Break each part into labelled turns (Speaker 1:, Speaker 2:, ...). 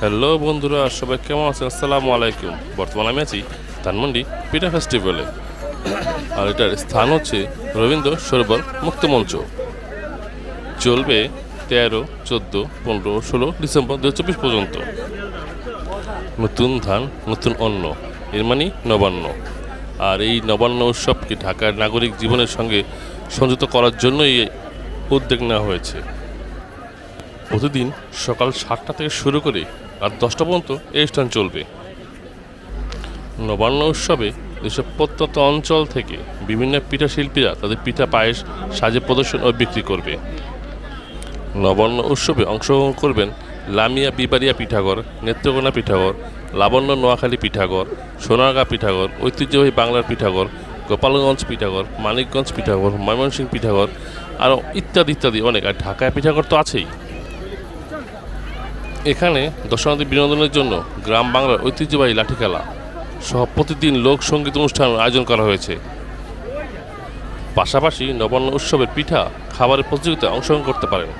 Speaker 1: Hello বন্ধুরা সবাই কেমন আছেন? আসসালামু আলাইকুম। বর্তমানে আমি আছি ধানমন্ডি পিঠা ফেস্টিভ্যালে আর এটার স্থান হচ্ছে রবীন্দ্র সরোবর মুক্ত মঞ্চ। চলবে তেরো, চোদ্দ, পনেরো, ষোলো ডিসেম্বর দু পর্যন্ত। নতুন ধান, নতুন অন্ন, এর মানে নবান্ন। আর এই নবান্ন উৎসবকে ঢাকার নাগরিক জীবনের সঙ্গে সংযুক্ত করার জন্যই উদ্যোগ নেওয়া হয়েছে। প্রতিদিন সকাল সাতটা থেকে শুরু করে রাত দশটা পর্যন্ত এই অনুষ্ঠান চলবে। নবান্ন উৎসবে দেশের প্রত্যন্ত অঞ্চল থেকে বিভিন্ন পিঠা শিল্পীরা তাদের পিঠা পায়েস সাজে প্রদর্শন ও বিক্রি করবে। নবান্ন উৎসবে অংশগ্রহণ করবেন লামিয়া বিবারিয়া পিঠাঘর নেত্রকোনা পিঠাঘর লাবণ্য নোয়াখালী পিঠাঘর সোনারগাঁ পিঠাঘর ঐতিহ্যবাহী বাংলার পিঠাঘর গোপালগঞ্জ পিঠাঘর মানিকগঞ্জ পিঠাঘর ময়মনসিংহ পিঠাঘর আরও ইত্যাদি ইত্যাদি অনেক। আর ঢাকায় পিঠাঘর তো আছেই। এখানে দর্শনার্থী বিনোদনের জন্য গ্রাম বাংলার ঐতিহ্যবাহী লাঠি খেলা সহ প্রতিদিন লোকসঙ্গীত অনুষ্ঠান আয়োজন করা হয়েছে। পাশাপাশি নবান্ন উৎসবের পিঠা খাবারের প্রতিযোগিতায় অংশগ্রহণ করতে পারেন।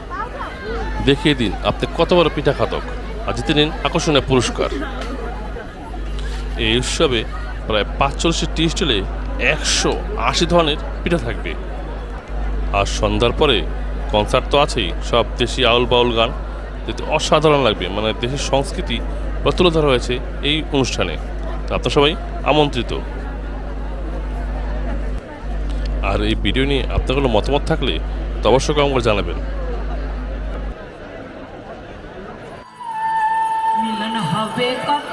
Speaker 1: দেখিয়ে দিন আপনি কত বড় পিঠা খাতক আর জিতে নিন আকর্ষণীয় পুরস্কার। এই উৎসবে প্রায় পাঁচচল্লিশটি টি স্টলে একশো আশি ধরনের পিঠা থাকবে। আর সন্ধ্যার পরে কনসার্ট তো আছেই, সব দেশি আউল বাউল গান। যেতে অসাধারণ লাগবে মানে দেশের সংস্কৃতি তুলে ধরা হয়েছে এই অনুষ্ঠানে। আপনারা সবাই আমন্ত্রিত। আর এই ভিডিও নিয়ে আপনার কোনো মতামত থাকলে তো অবশ্যই আমাকে জানাবেন।
Speaker 2: হবে কত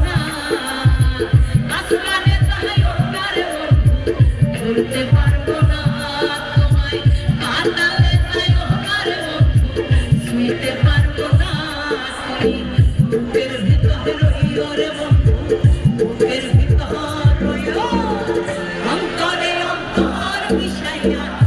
Speaker 2: Michel.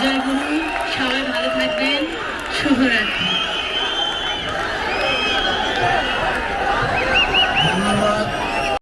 Speaker 2: জয় গুরু সবাই ভালো থাকবেন। শুভরাত্রি।